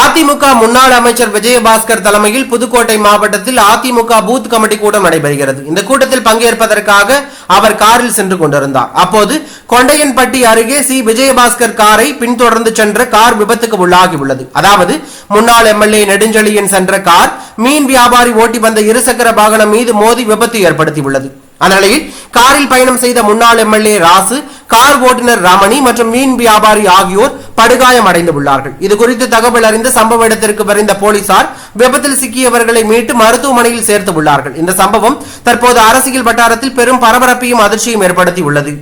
அதிமுக முன்னாள் அமைச்சர் விஜயபாஸ்கர் தலைமையில் புதுக்கோட்டை மாவட்டத்தில் அதிமுக பூத் கமிட்டி கூட்டம் நடைபெறுகிறது. இந்த கூட்டத்தில் பங்கேற்பதற்காக அவர் காரில் சென்று கொண்டிருந்தார். அப்போது கொண்டையன்பட்டி அருகே சி விஜயபாஸ்கர் காரை பின்தொடர்ந்து சென்ற கார் விபத்துக்கு உள்ளாகியுள்ளது. அதாவது முன்னாள் எம்எல்ஏ நெடுஞ்செழியன் சென்ற கார் மீன் வியாபாரி ஓட்டி வந்த இருசக்கர வாகனம் மீது மோதி விபத்து ஏற்படுத்தியுள்ளது. அந்நிலையில் காரில் பயணம் செய்த முன்னாள் எம்எல்ஏ ராசு கார் ஓட்டுநர் ரமணி மற்றும் மீன் வியாபாரி ஆகியோர் படுகாயம் அடைந்துள்ளார்கள் இது குறித்து தகவல் அறிந்து சம்பவ இடத்திற்கு விரைந்த போலீசார் விபத்தில் சிக்கியவர்களை மீட்டு மருத்துவமனையில் சேர்த்து உள்ளார்கள் இந்த சம்பவம் தற்போது அரசியல் வட்டாரத்தில் பெரும் பரபரப்பையும் அதிர்ச்சியும் ஏற்படுத்தி உள்ளது